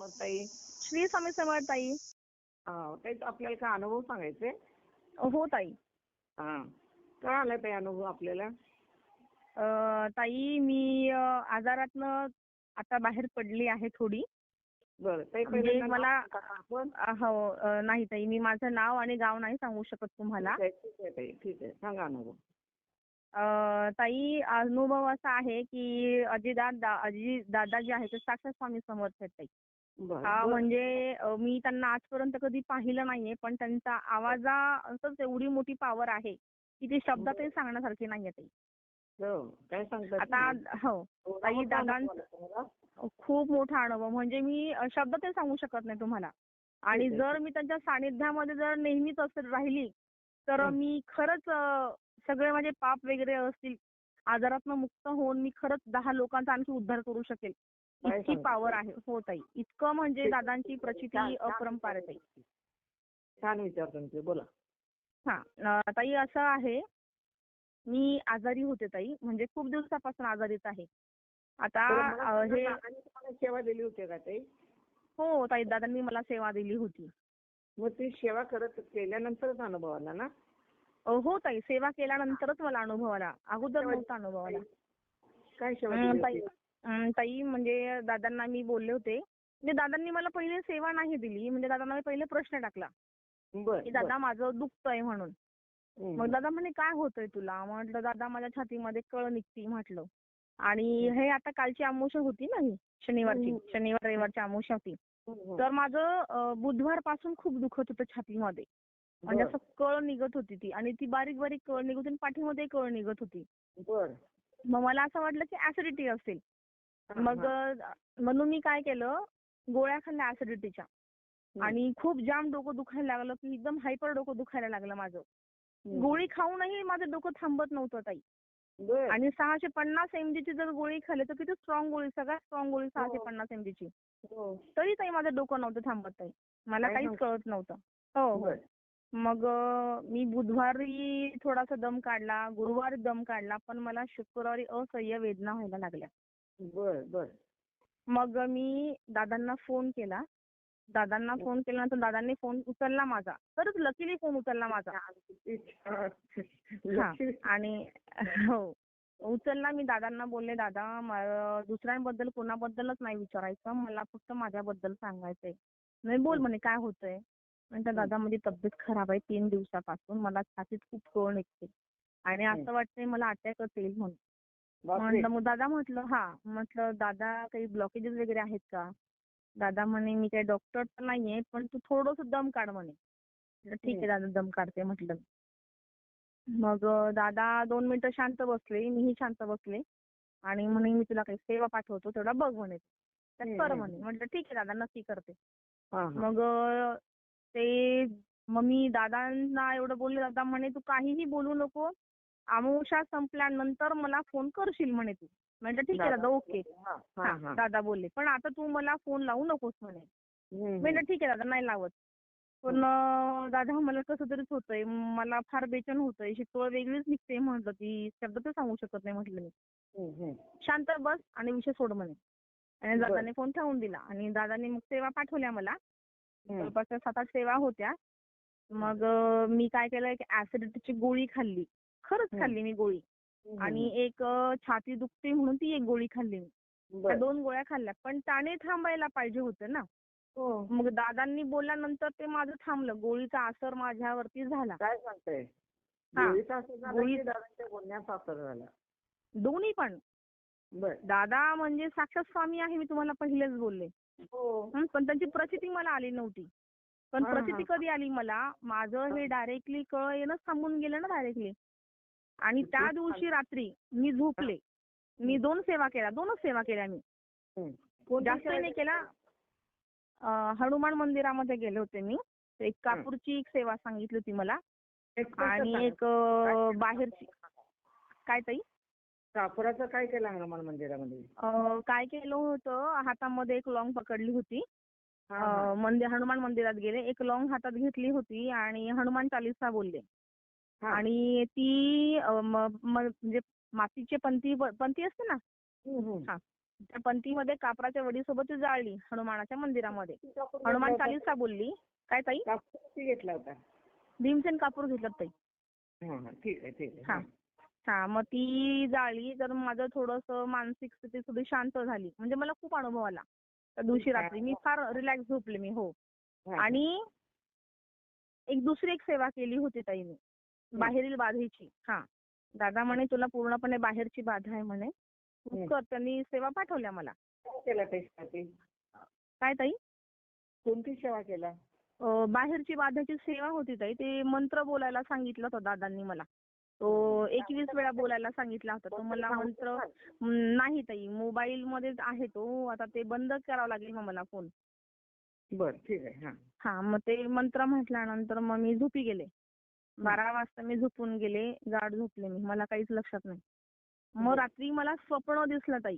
मग ताई श्री स्वामी समर्थ ताई. हा, ताई आपल्याला काय अनुभव सांगायचे? हो ताई. हा काय आलाय ताई अनुभव आपल्याला? अं, ताई मी अं, आजारातनं आता बाहेर पडली आहे थोडी. बरं ताई म्हणजे पहिल्यांदा नाव मला- सांगा का आपण. अं, हो अं, नाही ताई मी माझं नाव आणि गाव नाही सांगू शकत तुम्हाला. ठीक आहे, ठीक आहे ताई ठीक आहे सांगा अनुभव. अं, ताई अनुभव असा आहे की अजितदादा अजित दादा जे आहे ते साक्षात स्वामी समर्थ आहेत ताई. हा. म्हणजे मी त्यांना आजपर्यंत कधी पाहिलं नाहीये पण त्यांचा आवाजा असंच एवढी मोठी पॉवर आहे की ती शब्दातही सांगण्यासारखी नाहीये ताई हो, आता हो ताई मोठा दादां- अनुभव आला तुम्हाला? खूप मोठा अनुभव म्हणजे मी शब्दातही सांगू शकत नाही तुम्हाला आणि. जर मी त्यांच्या सानिध्यामध्ये जर नेहमीच राहिली तर हं. मी खरंच सगळे माझे पाप वगैरे असतील आजारातनं मुक्त होऊन मी खरंच दहा लोकांचा आणखी उद्धार करू शकेल इतकी? पॉवर आहे. हो ताई. इतकं म्हणजे. दादांची प्रचिती अपरंपार आहे ताई. छान विचार तुमचे. बोला. हा. ताई असं आहे. मी आजारी होते ताई. म्हणजे खूप दिवसापासून आजारीच आहे. आता हे सेवा दिली होती का ताई? हो ताई दादांनी मला सेवा दिली होती. मग ती सेवा करत केल्यानंतरच अनुभव आला ना? हो ताई. सेवा केल्यानंतरच मला अनुभव आला. अगोदर नव्हता अनुभव आला. काय सेवा ताई म्हणजे दादांना मी बोलले होते. म्हणजे दादांनी मला पहिले सेवा नाही दिली. म्हणजे दादांना मी पहिले प्रश्न टाकला. की. दादा माझं दुखतंय म्हणून. मग दादा म्हणे काय होतंय तुला? म्हटलं दादा माझ्या छातीमध्ये कळ निघती म्हटलं. आणि हे आता कालची अमावस्या होती ना ही शनिवारची. शनिवार रविवारची अमावस्या होती. तर माझं बुधवारपासून खूप दुखत होतं छातीमध्ये. म्हणजे असं कळ निघत होती ती. आणि ती बारीक बारीक कळ निघत होती आणि पाठीमध्ये कळ निघत होती. मग मला असं वाटलं की ऍसिडिटी असेल. मग म्हणून मी काय केलं गोळ्या खाल्ल्या ऍसिडिटीच्या आणि खूप जाम डोकं दुखायला लागलं की एकदम हायपर डोकं दुखायला लागलं माझं. गोळी खाऊनही माझं डोकं थांबत नव्हतं ताई. आणि सहाशे पन्नास एमजीची जर गोळी खाल्ली तर किती स्ट्रॉंग गोळी सगळ्यात स्ट्रॉंग गोळी सहाशे हो. पन्नास एमजीची हो. तरी ताई माझं डोकं नव्हतं थांबत ताई मला काहीच? कळत नव्हतं हो हो. मग मी बुधवारी थोडासा दम काढला गुरुवारी दम काढला पण मला शुक्रवारी असह्य वेदना व्हायला लागल्या बरं, बरं. मग मी दादांना फोन केला. दादांना फोन केल्यानंतर दादांनी फोन उचलला माझा. तरच लकीली फोन उचलला माझा. हा. आणि हो. उचलला मी. दादांना बोलले दादा दुसऱ्यांबद्दल कोणाबद्दलच नाही विचारायचं. मला फक्त माझ्याबद्दल सांगायचंय. नाही बोल म्हणे काय होतंय? म्हणतात दादा माझी तब्येत खराब आहे. तीन दिवसापासून मला छातीत खूप कळ निघते आणि असं वाटतंय मला अटॅकच येईल म्हणून. मग दादा म्हटलं हा. म्हटलं दादा काही ब्लॉकेजेस वगैरे आहेत का? दादा म्हणे मी काही डॉक्टर तर नाहीये पण तू थोडंसं दम काढ म्हणे. म्हटलं, ठीक आहे दादा दम काढते. म्हटलं. मग दादा दोन मिनिटं शांत बसले मीही शांत बसले. आणि म्हणे मी तुला काही सेवा पाठवतो तेवढा बघ म्हणे. कर. म्हणे. म्हटलं ठीक आहे दादा नक्की करते. मग ते मग मी दादांना एवढं बोलले दादा म्हणे तू काहीही बोलू नको. अमावस्या संपल्यानंतर मला फोन करशील म्हणे तू. म्हटलं ठीक आहे दादा ओके हा. दादा बोलले. पण आता तू मला फोन लावू नकोस म्हणे. म्हटलं ठीक आहे दादा नाही लावत. पण दादा मला कसं तरीच होतंय. मला फार बेचैन होतंय. शिकवळ वेगळीच निघते म्हटलं ती. शब्दातच सांगू शकत नाही म्हटलं मी. शांत बस आणि विषय सोड म्हणे. आणि. दादाने फोन ठेवून दिला. आणि दादाने मग सेवा पाठवल्या मला. जवळपास सात आठ सेवा होत्या. मग मी काय केलं एक ऍसिडिटीची गोळी खाल्ली. खरंच. खाल्ली मी गोळी. आणि एक छाती दुखते म्हणून ती एक गोळी खाल्ली मी. दोन गोळ्या खाल्ल्या. पण त्याने थांबायला पाहिजे होतं ना. हो. मग दादांनी बोलल्यानंतर ते माझं थांबलं. गोळीचा असर माझ्यावरती झाला. काय सांगताय? हा. झाला बोलण्याचा दोन्ही पण. दादा म्हणजे साक्षात स्वामी आहे मी तुम्हाला पहिलेच बोलले. हो. पण त्यांची प्रचिती मला आली नव्हती. पण प्रचिती. कधी आली मला? माझं हे डायरेक्टली कळ येणं थांबून गेलं ना डायरेक्टली आणि त्या दिवशी रात्री मी झोपले. मी दोन सेवा केल्या. दोनच सेवा केल्या मी. जास्त नाही केला? हनुमान मंदिरामध्ये गेले होते मी. एक कापूरची एक सेवा सांगितली होती मला. आणि. एक बाहेरची. काय ताई? कापराचं काय केलं हनुमान मंदिरामध्ये? काय केलं होतं? हातामध्ये एक लॉंग पकडली होती. मंदिर हनुमान मंदिरात गेले. एक लॉंग हातात घेतली होती आणि हनुमान चालीसा बोलले. आणि ती म्हणजे मातीचे पंथी पंथी असते ना. हा. त्या पंथीमध्ये कापराच्या वडीसोबत ती जाळली हनुमानाच्या मंदिरामध्ये. हनुमान चालीसा बोलली. काय ताई? घेतला होता. भीमसेन कापूर घेतलं ताई. हा ठीक आहे ठीक. आहे. मग ती जाळली. तर माझं थोडंसं मानसिक स्थिती थोडी शांत झाली. म्हणजे मला खूप अनुभव आला. त्या दिवशी रात्री. मी फार रिलॅक्स झोपले मी हो. हा. आणि एक दुसरी एक सेवा केली होती ताई मी बाहेरील बाधेची. हा. दादा म्हणे तुला पूर्णपणे बाहेरची बाधा आहे म्हणे. तू. कर. त्यांनी सेवा पाठवल्या मला. काय केला त्याच्यासाठी काय ताई? कोणती सेवा केला? बाहेरची बाधाची सेवा होती ताई. ते मंत्र बोलायला सांगितलं होतं दादांनी मला. तो एकवीस वेळा बोलायला सांगितला होता. तो मला मंत्र नाही ताई. मोबाईल मध्येच आहे तो. आता ते बंद करावं लागेल मग मला फोन. बर ठीक आहे. हा मग ते मंत्र म्हटल्यानंतर मग मी झोपी गेले. बारा वाजता मी झोपून गेले गाढ झोपले मी मला काहीच लक्षात नाही. मग. रात्री मला स्वप्न दिसलं ताई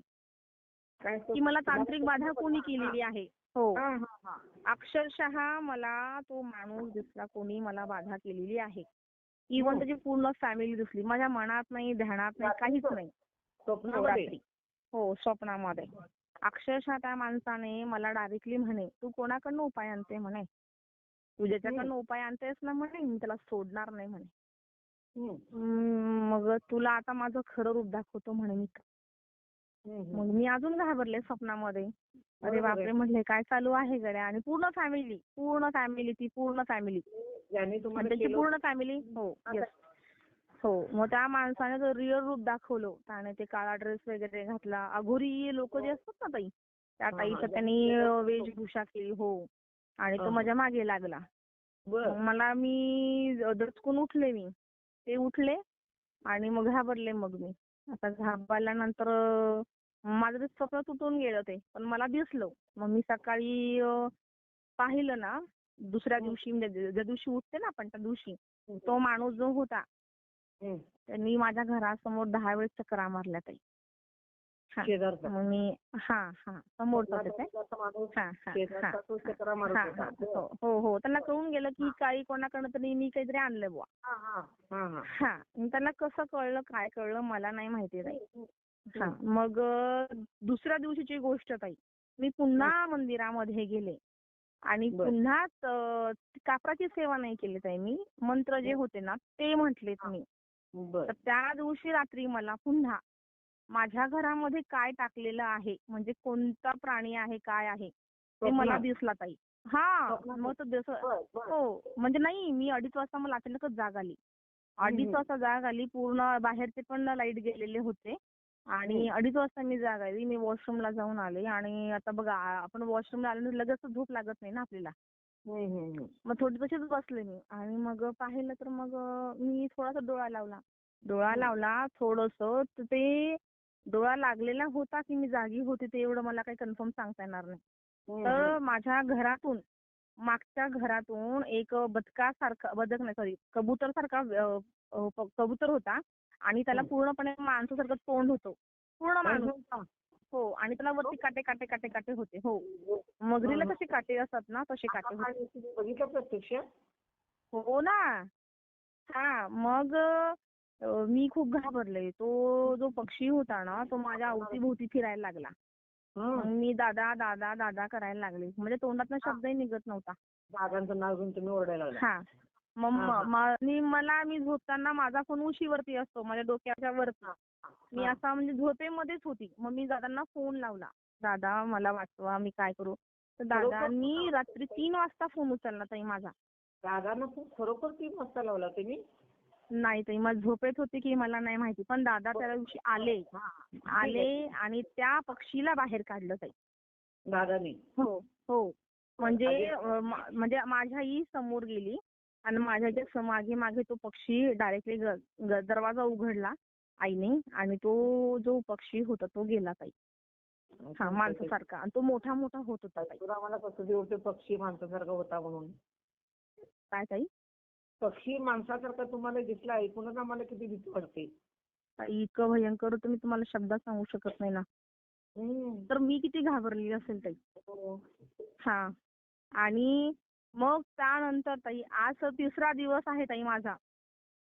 की मला तांत्रिक बाधा कोणी केलेली आहे. हो. अक्षरशः मला तो माणूस दिसला कोणी मला बाधा केलेली आहे. इवन हो. त्याची पूर्ण फॅमिली दिसली. माझ्या मनात नाही ध्यानात नाही काहीच नाही. स्वप्नामध्ये? हो स्वप्नामध्ये. अक्षरशः त्या माणसाने मला डायरेक्टली म्हणे तू कोणाकडनं उपाय आणते? म्हणे. तू ज्याच्याकडनं उपाय आणतेस ना म्हणे मी त्याला सोडणार नाही म्हणे. मग तुला आता माझं खरं रूप दाखवतो म्हणे मी. मग मी अजून घाबरले स्वप्नामध्ये. अरे. बापरे म्हटले काय चालू आहे गड्या? आणि पूर्ण फॅमिली पूर्ण फॅमिली ती पूर्ण फॅमिली त्याची केलं पूर्ण फॅमिली हो येस हो मग त्या माणसाने जर रिअल रूप दाखवलं त्याने ते काळा ड्रेस वगैरे घातला. अघोरी लोक जे असतात ना ताई त्या हा, हा. त्यांनी वेशभूषा केली हो. आणि तो. माझ्या मागे लागला मग मला मी दचकून उठले मी ते उठले आणि मग घाबरले मग मी आता घाबरल्यानंतर माझं ते स्वप्न तुटून गेलं ते पण मला दिसलं मग मी सकाळी पाहिलं ना दुसऱ्या. दिवशी म्हणजे ज्या दिवशी उठते ना आपण त्या दिवशी तो माणूस जो होता. त्यांनी माझ्या घरासमोर दहा वेळेस चक्रा मारल्या ताई. शेजारचा. मी हा हा. माणूस. हा हा त्यांना कळून गेलं की काही कोणाकडनं तरी मी काहीतरी आणलंय बुवा. हा, त्यांना कसं कळलं काय कळलं मला नाही माहिती हा. हम्म. मग दुसऱ्या दिवशीची गोष्ट ताई. मी पुन्हा मंदिरामध्ये गेले. आणि. पुन्हा कापराची सेवा नाही केली ताई मी. मंत्र जे होते ना ते म्हटलेत मी. त्या दिवशी रात्री मला पुन्हा माझ्या घरामध्ये काय टाकलेलं आहे म्हणजे कोणता प्राणी आहे काय आहे ते मला? दिसला ताई हा? मग तो. हो म्हणजे नाही मी अडीच वाजता मला अचानकच जाग आली अडीच. वाजता जाग आली पूर्ण बाहेरचे पण लाइट गेलेले होते आणि. अडीच वाजता मी जाग आली मी वॉशरूमला जाऊन आले आणि आता बघा आपण वॉशरूमला आल्यानंतर लगेच झोप लागत नाही ना आपल्याला. मग थोडी तशीच बसले मी आणि मग पाहिलं तर मग मी थोडासा डोळा लावला डोळा. लावला थोडस ते डोळा लागलेला होता की मी जागी होते ते एवढं मला काही कन्फर्म सांगता येणार नाही तर. माझ्या घरातून मागच्या घरातून एक बदकासारखा बदक नाही सॉरी कबूतर सारखा कबूतर होता आणि त्याला. पूर्णपणे माणसासारखं तोंड होतं पूर्ण माणूस हा. आणि त्याला वरती काटे काटे काटे काटे होते हो मगरीला. कसे काटे असतात ना तसे काटे होते बघितलं प्रत्यक्ष हो ना हा मग मी खूप घाबरले. तो जो पक्षी होता ना तो माझ्या अवतीभोवती फिरायला लागला. मग मी दादा दादा दादा करायला लागले. म्हणजे तोंडातनं शब्दही निघत नव्हता. दादांचं नाव घेऊन तुम्ही ओरडायला लागला. हा. मग मला मी झोपताना माझा फोन उशीवरती असतो. माझ्या डोक्याच्या वरती. मी. असा म्हणजे झोपेमध्येच होती. मग मी दादांना फोन लावला. दादा मला वाचवा मी काय करू? तर दादांनी रात्री तीन वाजता फोन उचलला ताई माझा. दादांना खरोखर तीन वाजता लावला तुम्ही? नाही ताई मला झोपेत होती की मला नाही माहिती पण दादा त्या दिवशी आले. आले आणि त्या पक्षीला बाहेर काढलं ताई. दादानी. हो हो. म्हणजे म्हणजे माझ्या आई समोर गेली आणि माझ्या ज्या स- मागे मागे तो पक्षी डायरेक्टली दरवाजा उघडला आईने आणि तो जो पक्षी होता तो गेला ताई. हा माणसासारखा आणि तो मोठा मोठा होत होता ताई. तुला मला कसं पक्षी माणसासारखा होता म्हणून. काय ताई? पक्षी माणसासारखा तुम्हाला दिसला ऐकूनच आम्हाला किती भीती वाटते. ताई, इतकं भयंकर तुम्ही तुम्हाला शब्दात सांगू शकत नाही ना. तर मी किती घाबरलेली असेल ताई. हो. हा. आणि मग त्यानंतर ताई आज तिसरा दिवस आहे ताई माझा.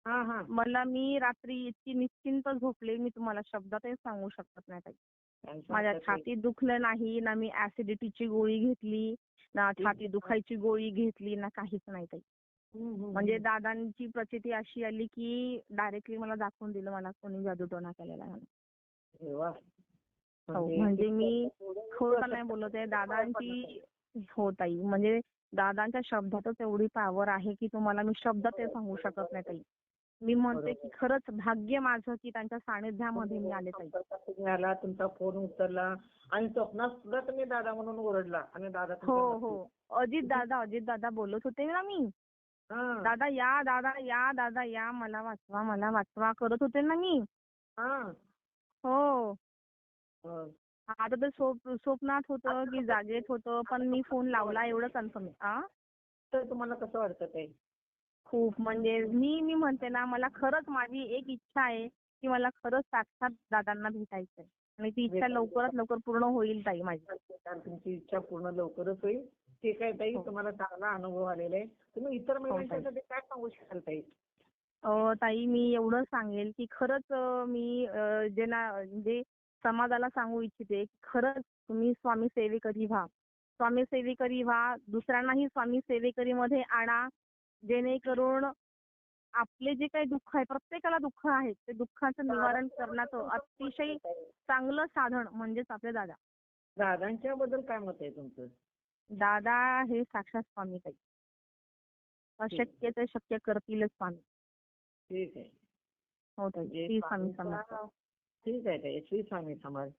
हा हा. मला मी रात्री इतकी निश्चिंत झोपले मी तुम्हाला शब्दातही सांगू शकत नाही ताई. माझ्या आता ते- छातीत दुखलं नाही ना मी ऍसिडिटीची गोळी घेतली ना छाती दुखायची गोळी घेतली ना काहीच नाही ताई. म्हणजे. दादांची प्रचिती अशी आली की डायरेक्टली मला दाखवून दिलं मला कोणी जादूटोणा केलेला आहे म्हणून. हो, म्हणजे मी एवढं खोटं नाही बोलत आहे दादांची हो ताई म्हणजे दादांच्या शब्दातच एवढी पॉवर आहे की तुम्हाला मी शब्दात ते सांगू शकत नाही ताई. मी म्हणते की खरंच भाग्य माझं की त्यांच्या सानिध्यामध्ये मी आले ताई. तुमचा फोन उचलला आणि स्वप्नात सुद्धा तुम्ही दादा म्हणून ओरडला आणि दादा हो हो. अजित दादा अजित दादा बोलत होते ना मी. दादा या दादा या दादा या मला वाचवा मला वाचवा. करत होते ना मी. हा. आता तर स्वप- स्वप्नात होतं की जागेत होतं पण मी फोन लावला एवढं कन्फर्म आ? तर तुम्हाला कसं वाटतं ते? खूप म्हणजे मी मी म्हणते ना मला खरंच माझी एक इच्छा आहे की मला खरंच साक्षात दादांना भेटायचंय. आणि ती इच्छा लवकरात लवकर पूर्ण होईल ताई माझी. तुमची इच्छा पूर्ण लवकरच होईल. ठीक आहे ताई हो. तुम्हाला चांगला अनुभव आलेला आहे तुम्ही इतर महिलांसाठी काय सांगू शकाल ताई? ताई मी एवढं सांगेल की खरंच मी जे ना म्हणजे समाजाला सांगू इच्छिते खरंच तुम्ही स्वामी सेवेकरी व्हा. स्वामी सेवेकरी व्हा दुसऱ्यांनाही स्वामी सेवेकरीमध्ये आणा. जेणेकरून आपले जे काही दुःख आहे प्रत्येकाला दुःख आहे ते दुःखाचं निवारण करण्याचं अतिशय चांगलं साधन म्हणजेच आपले दादा. दादांच्या बद्दल काय मत आहे तुमचं? दादा हे साक्षात स्वामी ताई. अशक्य ते शक्य करतीलच स्वामी. ठीक आहे. हो ताई श्री स्वामी समर्थ. ठीक आहे ताई श्री स्वामी समाज